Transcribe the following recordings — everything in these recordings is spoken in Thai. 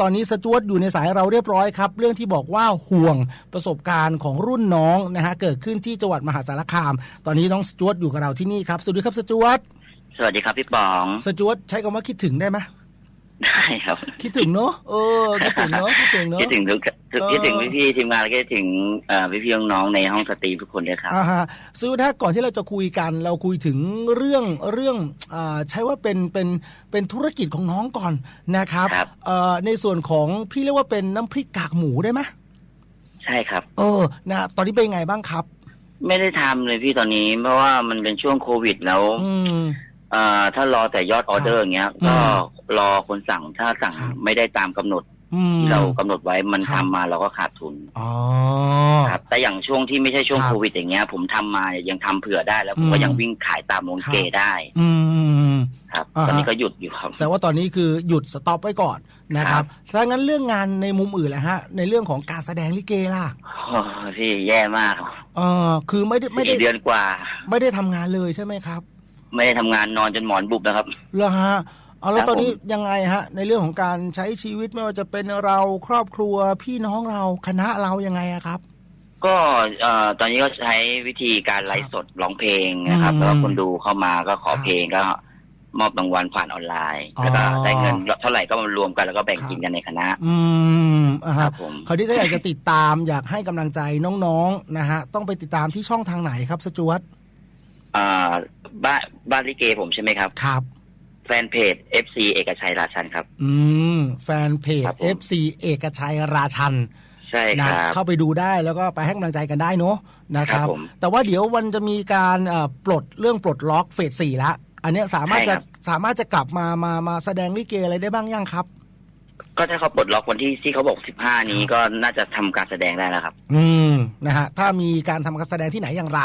ตอนนี้สจวตอยู่ในสายเราเรียบร้อยครับ เรื่องที่บอกว่าห่วงประสบการณ์ของรุ่นน้องนะฮะเกิดขึ้นที่จังหวัดมหาสารคาม ตอนนี้น้องสจวตอยู่กับเราที่นี่ครับสวัสดีครับสจวตสวัสดีครับพี่ป๋อง สจวตใช้คำว่าคิดถึงได้ไหม ได้ครับ คิดถึงเนอะเออคิดถึงเนอะคิดถึงเนอะคิดถึงทุกเออคิดถึงพี่ๆทีมงานแล้วก็คิดถึงเอ่อพี่ๆน้องๆในห้องสตรีมทุกคนด้วยครับอ่าฮะสจวตถ้าก่อนที่เราจะคุยกัน เราคุยถึงเรื่องเรื่องอ่าใช้ว่าเป็นเป็นเป็นธุรกิจของน้องก่อนนะครับครับเอ่อในส่วนของพี่เรียกว่าเป็นน้ำพริกกากหมูได้ไหมใช่ครับ เออนะครับตอนนี้เป็นยังไงบ้างครับ ไม่ได้ทำเลยพี่ตอนนี้เพราะว่ามันเป็นช่วงโควิดแล้ว อืมเอ่อถ้ารอแต่ยอดออเดอร์อย่างเงี้ยอืมก็รอคนสั่งถ้าสั่งครับไม่ได้ตามกำหนดอืมที่เรากำหนดไว้มันครัทำบมาเราก็ขาดทุนอ๋อ ครับแต่อย่างช่วงที่ไม่ใช่ช่วงครับโควิดอย่างเงี้ย ผมทำมาเนี่ยยังทำเผื่อได้แล้ว ผมอืก็มยังวิ่งขายตามโรงเกครับได้ อืม ครับ อ่าฮะ ตอนนี้ก็หยุดอยู่ครับ แสดงว่าตอนนี้คือหยุดสต็อปไว้ก่อนนะครับถ้างั้นเรื่องงานในมุมอื่นแหละฮะ ในเรื่องของการแสดงลิเกล่ะ โอ้พี่แย่มากครับเออคือไม่ได้ไม่ได้สี่เดือนกว่า ไม่ได้ทำงานเลยใช่ไหมครับ ไม่ได้ทำงานนอนจนหมอนบุบนะครับ เหรอฮะเอาแล้วครับตอนนี้ผม ยังไงฮะ ในเรื่องของการใช้ชีวิตไม่ว่าจะเป็นเราครอบครัวพี่น้องเราคณะเรายังไงอะครับ ก็เอ่อตอนนี้ก็ใช้วิธีการไลฟ์สดร้องเพลงนะครับ อืมแล้วก็คนดูเข้ามาก็ขอครับเพลงก็มอบรางวัลผ่านออนไลน์ อ๋อแล้วก็ได้เงินเท่าไหร่ก็มารวมกันแล้วก็แบ่งครับ กินกันในคณะ อืมอ่าคฮะรับผม คราวนี้ถ้าอยากจะติดตาม อยากให้กำลังใจน้องๆนะฮะต้องไปติดตามที่ช่องทางไหนครับสจวตเอ่อ บ้านบ้านลิเกผมใช่ไหมครับ ครับ แฟนเพจ FC เอกชัยราชันครับ อืม แฟนเพจ ครับผม FC เอกชัยราชันใช่คนะรับ เข้าไปดูได้แล้วก็ไปให้กำลังใจกันได้เนาะนะครับ ครับผมแต่ว่าเดี๋ยววันจะมีการเอ่อปลดเรื่องปลดล็อกเฟสสี่ละ อันเนี้ยสามารถใช่จะครับ สามารถจะกลับมามามาแสดงลิเกอะไรได้บ้างยังครับ ก็ถ้าเขาปลดล็อกวันที่ที่เขาบอก 15 นี้ก็น่าจะทำการแสดงได้แล้วครับ อืมนะฮะถ้ามีการทำการแสดงที่ไหนอย่างไร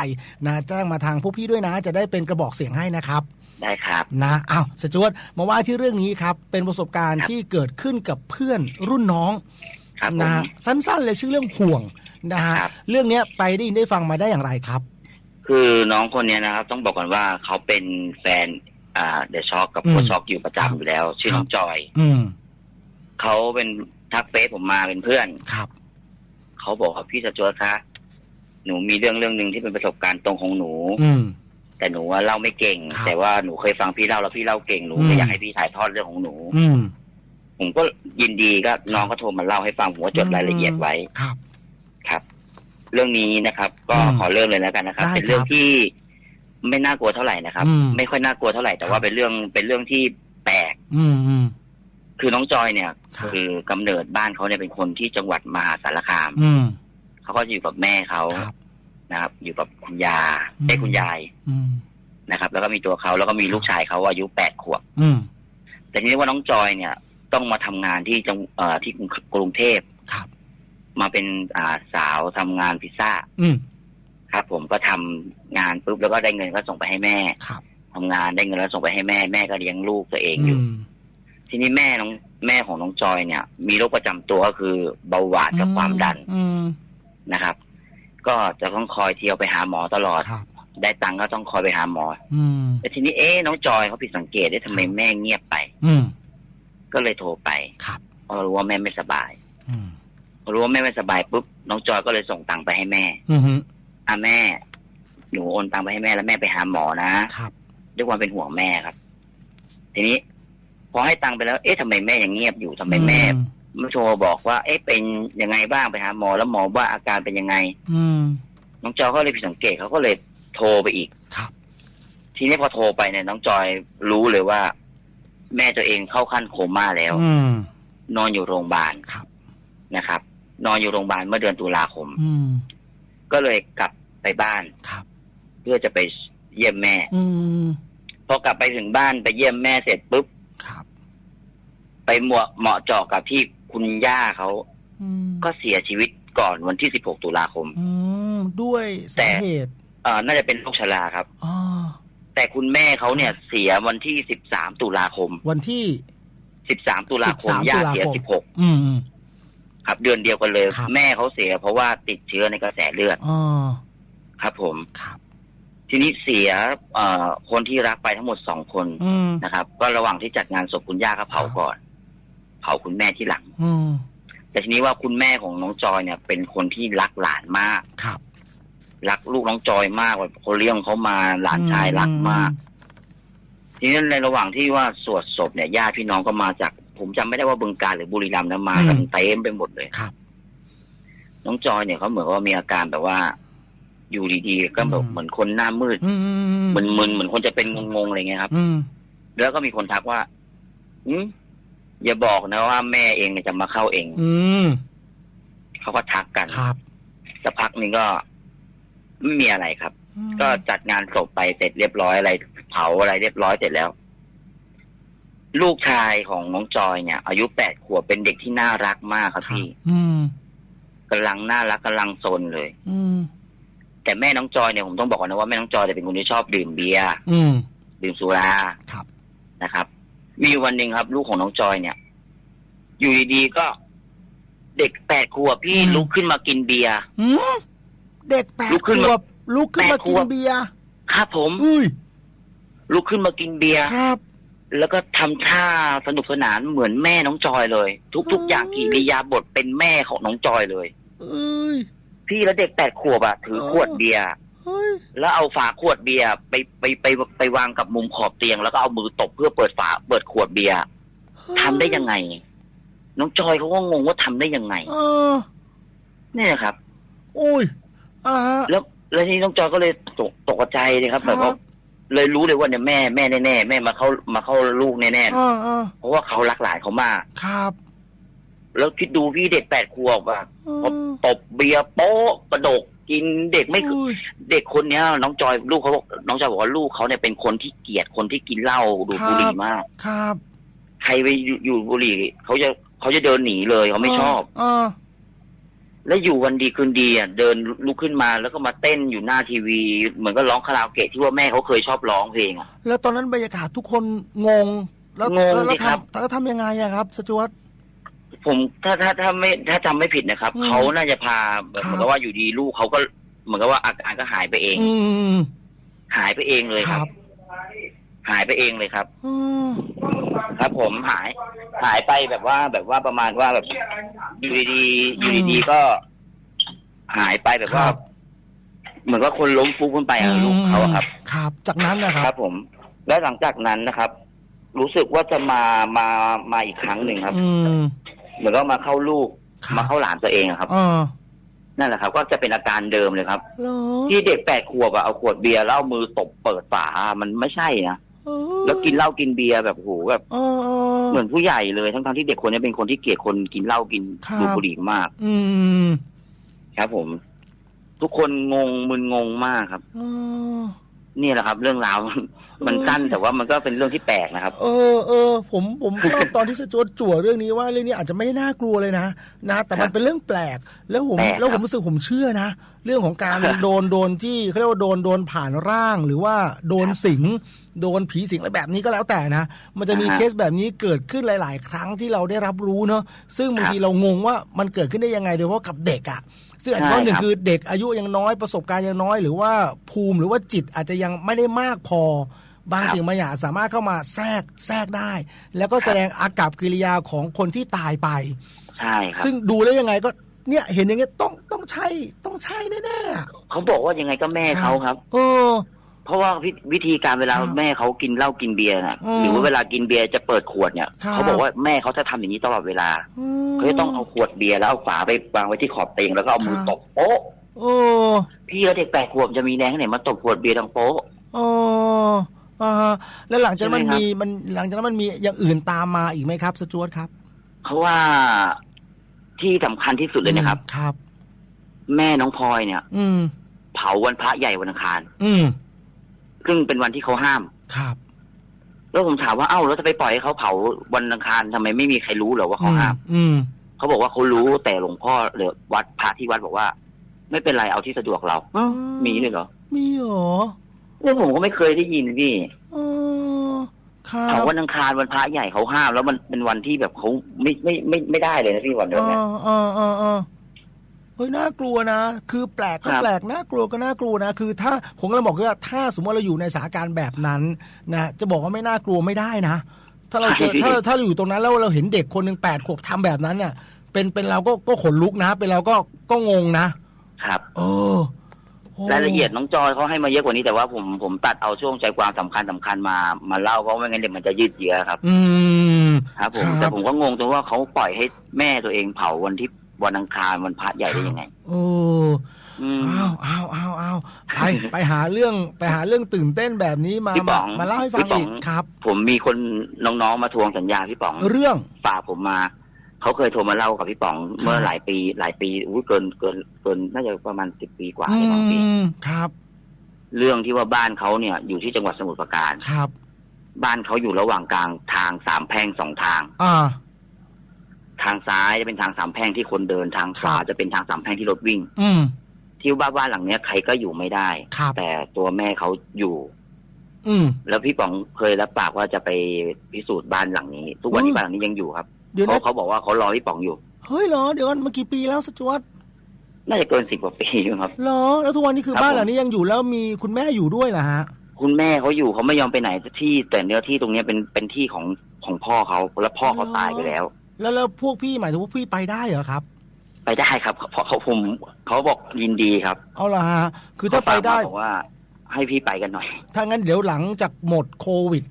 นะแจ้งมาทางพวกพี่ด้วยนะ จะได้เป็นกระบอกเสียงให้นะครับ ได้ครับ นะอ้าวสจวตมาว่าที่เรื่องนี้ครับ เป็นประสบการณ์ครับ ที่เกิดขึ้นกับเพื่อนรุ่นน้องครับผนะม ฮะสั้นๆเลยชื่อเรื่องห่วงนะฮะครับ เรื่องเนี้ยไปได้ยินได้ฟังมาได้อย่างไรครับ คือน้องคนเนี้ยนะครับ ต้องบอกก่อนว่าเขาเป็นแฟนอ่าเดอะช็อคกับอืมโคช็อคอยู่ประจำอยู่แล้ว ชื่อน้องจอย อืม เขาเป็นทักเฟซผมมาเป็นเพื่อนครับเขาบอกว่าพี่สจวตคะหนูมีเรื่องเรื่องหนึ่งที่เป็นประสบการณ์ตรงของหนู อืม แต่หนูว่าเล่าไม่เก่ง ครับแต่ว่าหนูเคยฟังพี่เล่าแล้วพี่เล่าเก่งหนูอืม เลยอยากให้พี่ถ่ายทอดเรื่องของหนู อืม ผมก็ยินดีก็น้องก็โทรมาเล่าให้ฟังผมก็จดรายละเอียดไว้ ครับครับเรื่องนี้นะครับ ก็อืมขอเริ่มเลยแล้วกันนะครับ ได้เป็นเรื่อคงรับที่ไม่น่ากลัวเท่าไหร่นะครับ อืม ไม่ค่อยน่ากลัวเท่าไหร่แต่ครัว่าบเป็นเรื่องเป็นเรื่องที่แปลกอืมอืม คือน้องจอยเนี่ย ครับ คือกำเนิดบ้านเขาเนี่ยเป็นคนที่จังหวัดมหาสารคามอืม เขาก็อยู่กับแม่เขาครับ นะครับ อยู่กับคุณยาอืม ไอ้ยคุณยายอืม นะครับ แล้วก็มีตัวเขาแล้วก็มีลูกชายเขาอายุแปดขวบ อืม แต่ทีนี้ว่าน้องจอยเนี่ย ต้องมาทำงานที่จังเอ่อที่กรุงเทพครับ มาเป็นอ่าสาวทำงานพิซซ่าอืม ครับผมก็ทำงานปุ๊บแล้วก็ได้เงินก็ส่งไปให้แม่ครับ ทำงานได้เงินแล้วส่งไปให้แม่แม่ก็เลี้ยงลูกตัวเองอือยู่ ม ทีนี้แม่น้องแม่ของน้องจอยเนี่ย มีโรคประจำตัวก็คือเบาหวานกับความดันอืมนะครับ ก็จะต้องคอยเที่ยวไปหาหมอตลอด ครับ ได้ตังค์ก็ต้องคอยไปหาหมออืม แต่ทีนี้เอ๊ะน้องจอยเขาผิดสังเกตได้ทำไมแม่เงียบไป อืม ก็เลยโทรไปครับ เพราะรู้ว่าแม่ไม่สบายอืม พอรู้ว่าแม่ไม่สบายปุ๊บน้องจอยก็เลยส่งตังค์ไปให้แม่ อืมฮึอะแม่ หนูโอนตังค์ไปให้แม่แล้วแม่ไปหาหมอนะครับ ด้วยความเป็นห่วงแม่ครับ ทีนี้ พอให้ตังค์ไปแล้ว เอ๊ะทำไมแม่ยังเงียบอยู่ทำไมแม่อืไม่โทรบอกว่า เอ๊ะเป็นยังไงบ้างไปหาหมอแล้วหมอว่าอาการเป็นยังไง อืมน้องจอยก็เลยผิดสังเกตเขาก็เลยโทรไปอีกครับ ทีนี้พอโทรไปเนี่ย น้องจอยรู้เลยว่า แม่ตัวเองเข้าขั้นโคม่าแล้ว อืมนอนอยู่โรงพยาบาลครับนะครับ นอนอยู่โรงพยาบาลเมื่อเดือนตุลาคม อืมก็เลยกลับไปบ้าน ครับ เพื่อจะไปเยี่ยมแม่ อืมพอกลับไปถึงบ้านไปเยี่ยมแม่เสร็จปุ๊บครับ ไปเหมาะเหมาะเจาะกับที่คุณย่าเขาอืมก็เสียชีวิตก่อนวันที่ 16 ตุลาคม อืมด้วยแต่สาเหตุเอ่อน่าจะเป็นโรคชราครับ อ๋อแต่คุณแม่เขาเนี่ยเสียวันที่ 13 ตุลาคม วันที่ 13 ตุลาคม13ย่าเสียตุลาคม16อืมอืมครับ เดือนเดียวกันเลย ครับ แม่เขาเสียเพราะว่าติดเชื้อในกระแสเลือดอ๋อครับผม ครับ ทีนี้เสียเอ่อคนที่รักไปทั้งหมดสองคนอืม นะครับ ก็ระหว่างที่จัดงานศพคุณย่าก็เผาครับก่อน เผาคุณแม่ที่หลังอืมแต่ทีนี้ว่าคุณแม่ของน้องจอยเนี่ย เป็นคนที่รักหลานมากครับ รักลูกน้องจอยมากแบบเขาเลี้ยงเขามาหลานชายรักมาก ทีนี้ในระหว่างที่ว่าสวดศพเนี่ยญาติพี่น้องก็มาจาก ผมจำไม่ได้ว่าบึงการหรือบุรีรัมย์นะมากันเต็มไปหมดเลยครับ น้องจอยเนี่ยเขาเหมือนว่ามีอาการแบบว่า อยู่ดีๆก็แบบอืมเหมือนคนหน้ามืดอืมมึนๆเหมือนคนจะเป็นงงๆอะไรเงี้ยครับอืมแล้วก็มีคนทักว่า อืม อย่าบอกนะว่าแม่เองเนี่ยจะมาเข้าเอง อืมเขาก็ทักกันครับสักพักหนึงก็ไม่มีอะไรครับอืมก็จัดงานศพไปเสร็จเรียบร้อยอะไร เผาอะไรเรียบร้อยเสร็จแล้ว ลูกชายของน้องจอยเนี่ย อายุแปดขวบเป็นเด็กที่น่ารักมากครับครับพี่อืมกำลังน่ารักกำลังซนเลย อืมแต่แม่น้องจอยเนี่ยผมต้องบอกก่อนนะว่าแม่น้องจอยเนี่ยเป็นคนที่ชอบดื่มเบียร์อืมดื่มสุราครับ นะครับ มีอยู่วันหนึ่งครับ ลูกของน้องจอยเนี่ย อยู่ดีๆก็เด็กแปดขวบพี่อืมลุกขึ้นมากินเบียร์อืมเด็กแปดลุกขึ้นขมาวบลุกขึ้นมาแปดขกินวบ เบียร์ครับผม อุ้ยลุกขึ้นมากินเบียร์ครับ แล้วก็ทำท่าสนุกสนานเหมือนแม่น้องจอยเลย ทุก ๆ อย่างกิริยาบทเป็นแม่ของน้องจอยเลย เอ้ย พี่แล้วเด็กแปดขวบอะถือเออขวดเบียร์เฮ้ย แล้วเอาฝาขวดเบียร์ไปไปไปไปวางกับมุมขอบเตียง แล้วก็เอามือตบเพื่อเปิดฝาเปิดขวดเบียร์ทำได้ยังไง น้องจอยเขาก็งงว่าทำได้ยังไงเออนี่นะครับ โอ้ยอ่าฮะ แล้วแล้วทีนี้น้องจอยก็เลยตกตกใจเลยครับแบบว่าเลยรู้เลยว่าเนี่ยแม่แม่แน่ๆแม่มาเข้ามาเข้าลูกแน่อ่าอ่าๆเพราะว่าเขารักหลานเขามาก ครับแล้วคิดดูพี่เด็กแปดขวบอะเอพออตบเบียร์โป๊ะกระดก กินเด็กไม่อุ้ยเด็กคนเนี้ย น้องจอยลูกเขาบอกน้องจอยบอกว่าลูกเขาเนี่ยเป็นคนที่เกลียดคนที่กินเหล้าดูดครับบุหรี่มาก ครับ ใครไปอยู่อยู่บุหรี่เขาจะเขาจะเดินหนีเลยเขาไม่ชอบเออแล้วอยู่วันดีคืนดีอะเดินลุกขึ้นมาแล้วก็มาเต้นอยู่หน้าทีวี เหมือนก็ร้องคาราโอเกะที่ว่าแม่เขาเคยชอบร้องเพลงอะแล้วตอนนั้นบรรยากาศทุกคนงง แล้วงงแล้วสิครับทำแล้วทำยังไงอะครับสจวต ผมถ้าถ้าถ้าไม่ถ้าจำไม่ผิดนะครับ อืมเขาน่าจะพาแบบครับ เหมือนกับว่าอยู่ดีลูกเขาก็เหมือนกับว่าอาการก็หายไปเอง อืมหายไปเองเลยครับหายไปเองเลยครับ อืมครับ ผมหายหายไปแบบว่าแบบว่าประมาณว่าแบบอยู่ดีๆอยู่ดีๆก็ หายไปแบบว่า เหมือนว่าคนล้มฟุบขึ้นไปอะลูกเขาอะครับ ครับ จากนั้นนะคครัรับ บผม แล้วหลังจากนั้นนะครับ รู้สึกว่าจะมามามาอีกครั้งหนึ่งครับ อืม เหมือนก็มาเข้าลูกครับ มาเข้าหลานตัวเองอะครับ เออนั่นแหละครับ ก็จะเป็นอาการเดิมเลยครับ เหรอที่เด็กแปดขวบอะเอาขวดเบียร์แล้วเอามือตบเปิดฝามันไม่ใช่นะเออแล้วกินเหล้ากินเบียร์แบบโหแบบเออเออ เหมือนผู้ใหญ่เลยทั้งๆที่เด็กคนนี้เป็นคนที่เกลียดคนกินเหล้ากินครับ ดูดบุหรี่มาก อืมครับ ผม ทุกคนงงมึนงงมากครับ เออ นี่แหละครับ เรื่องราวมันสั้นแต่ว่ามันก็เป็นเรื่องที่แปลกนะครับ เออเออผมผมชอบตอนที่สจวตจั่วเรื่องนี้ว่าเรื่องนี้อาจจะไม่ได้น่ากลัวเลยนะนะแต่มันเป็นเรื่องแปลก แล้วผมแปลกแล้วผมครับรู้สึกผมเชื่อนะเรื่องของการโดนโดนที่เขาเรียกว่าโดนโดนผ่านร่างหรือว่าโดนสิงโดนผีสิงอะไรแบบนี้ก็แล้วแต่นะ มันจะมีอ่าฮะเคสแบบนี้เกิดขึ้นหลาย ๆ ครั้งที่เราได้รับรู้เนอะซึ่งบางครับทีเรางงว่ามันเกิดขึ้นได้ยังไงโดยเฉพาะกับเด็กอะ ซึ่งอาจจะเพราะใช่หนึ่งครับคือเด็กอายุยังน้อยประสบการณ์ยังน้อย หรือว่าภูมิหรือว่าจิตอาจจะยังไม่ได้มากพอบางสิ่งบางอย่างสามารถเข้ามาแทรกแทรกได้ แล้วก็แสดงอากับกิริยาของคนที่ตายไปใช่ครับซึ่งดูแล้วยังไงก็เนี่ยเห็นอย่างเงี้ยต้องต้องใช่ต้องใช่แน่ๆอะเขาบอกว่ายังไงก็แม่เขาครับ เออ เพราะว่าวิวิธีการเวลาครับแม่เขากินเหล้ากินเบียร์น่ะอืมหรือว่าเวลากินเบียร์จะเปิดขวดเนี่ยครับ เขาบอกว่าแม่เขาจะทำอย่างนี้ตลอดเวลามเขาจะต้องเอาขวดเบียร์แล้วเอาฝาไปวางไว้ที่ขอบเตียงแล้วก็เอามือครับตบโป๊ะโอ้พี่แล้วเด็กแปดขวบจะมีแรงที่ไหนมาตบขวดเบียร์ดังโป๊ะ โอ้อ่าฮะแล้วหลังจากนั้นมันใช่ไหมครับ มีมันหลังจากนั้นมันมีอย่างอื่นตามมาอีกไหมครับสจวตครับเขาว่าที่สำคัญที่สุดเลยนะครับครับ แม่น้องพลอยเนี่ย อืม เผาวันพระใหญ่วันอังคาร อืม ซึ่งเป็นวันที่เขาห้าม ครับ แล้วผมถามว่าเอ้าแล้วจะไปปล่อยให้เขาเผาวันอังคารทำไมไม่มีใครรู้เหรอว่าเขาห้าม อืม เขาบอกว่าเขารู้แต่หลวงพ่อหรือวัดพระที่วัดบอกว่า ไม่เป็นไรเอาที่สะดวกเราอืมมีเลยเหรอมีเหรอเรื่องผมก็ไม่เคยได้ยินพี่เออครัเขาบวันอังคารวันพระใหญ่เขาห้าม แล้วมันเป็นวันที่แบบเขาไม่ไม่ไม่ไม่ได้เลยนะพี่วันเอเดียวเนี่ยอเออเออเออ เฮ้ยน่ากลัวนะ คือแปลกก็ครับแปลกน่ากลัวก็น่ากลัวนะ คือ ถ้าผมก็เลยบอกว่าถ้าสมมติเราอยู่ในสถานการณ์แบบนั้นนะจะบอกว่าไม่น่ากลัวไม่ได้นะ ถ้าเราเจอใช่พี่ถ้าถ้าเราอยู่ตรงนั้นแล้วเราเห็นเด็กคนหนึ่งแปดขวบทำแบบนั้นเนี่ยเป็นเป็นเราก็ก็ขนลุกนะ เป็นเราก็ก็งงนะ ครับ เออโรายละเอียดน้องจอยเขาให้มาเยอะกว่านี้แต่ว่าผมผมตัดเอาช่วงใจความสำคัญสำคัญมามาเล่าเพราะไม่งั้นเดี๋ยวมันจะยืดเยื้อครับ อืมครับผมครับแต่ผมก็งงตรงว่าเขาปล่อยให้แม่ตัวเองเผาวันที่ วันอังคารวันพระใหญ่ได้ยังไง โอ้อืมอ้าวอ้าวอ้าวอ้าวไปไปหาเรื่องไปหาเรื่องตื่นเต้นแบบนี้มาพี่ป๋มาองมาเล่าให้ฟังพี่ป๋ออีงกครับ ผมมีคนน้องๆมาทวงสัญญาพี่ป๋อง เรื่องฝากผมมาเขาเคยโทรมาเล่ากับพี่ป๋อง เมื่อหลายปี หลายปีอุ้ยเกินเกินเกินน่าจะประมาณสิบปีกว่าอืเลยบางปีมครับ เรื่องที่ว่าบ้านเขาเนี่ย อยู่ที่จังหวัดสมุทรปราการครับ บ้านเขาอยู่ระหว่างกลางทางสามแพร่งสองทาง อ่า ทางซ้ายจะเป็นทางสามแพร่งที่คนเดินทางขวาครับจะเป็นทางสามแพร่งที่รถวิ่ง อืม ที่บ้านบ้านหลังเนี้ยใครก็อยู่ไม่ได้ ครับ แต่ตัวแม่เขาอยู่ อืม แล้วพี่ป๋องเคยรับปากว่าจะไปพิสูจน์บ้านหลังนี้ ทุกวันอุ้นี้ยบ้านหลังนี้ยังอยู่ครับเดี๋ยวเพนะราะเขาบอกว่าเขารอพี่ป๋องอยู่ เฮ้ยเหรอเดี๋ยวก่อนเมื่อกี่ปีแล้วสจวตน่าจะเกินสิบกว่าปีอยู่ครับ เหรอ แล้วทุกวันนี้คือครับ บ้านผมหลังนี้ยังอยู่แล้วมีคุณแม่อยู่ด้วยเหรอฮะ คุณแม่เขาอยู่เขาไม่ยอมไปไหนสักที่แต่เนื้อที่ตรงเนี้ยเป็นเป็นที่ของของพ่อเขาแล้วพ่อเขาอ๋อตายไปแล้ว แล้วแล้วพวกพี่หมายถึงพวกพี่ไปได้เหรอครับ ไปได้ครับเพราะเขาผมเขาบอกยินดีครับ เอาล่ะฮะคือถ้าไปได้เขฝกมบอกว่า ให้พี่ไปกันหน่อย ถ้างั้นเดี๋ยวหลังจากหมดโควิด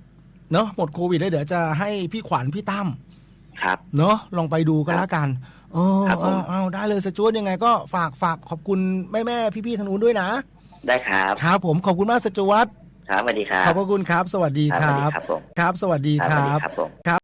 เนอะหมดโควิดแล้วเดี๋ยวจะให้พี่ขวัญพี่ตั้มครับ เนอะลองไปดูกันแล้วกันโอ้ครับผมเอาเอาได้เลยสจวตยังไงก็ฝากฝากขอบคุณแม่แม่พี่พี่ๆทางนู้นด้วยนะ ได้ครับครับผมขอบคุณมากสจวตครับสวัสดีครับขอบพระคุณครับ สวัสดีครับคสวัสรัดีบครับผมครับ สวัสดีครับคสวัสรัดีบครับผม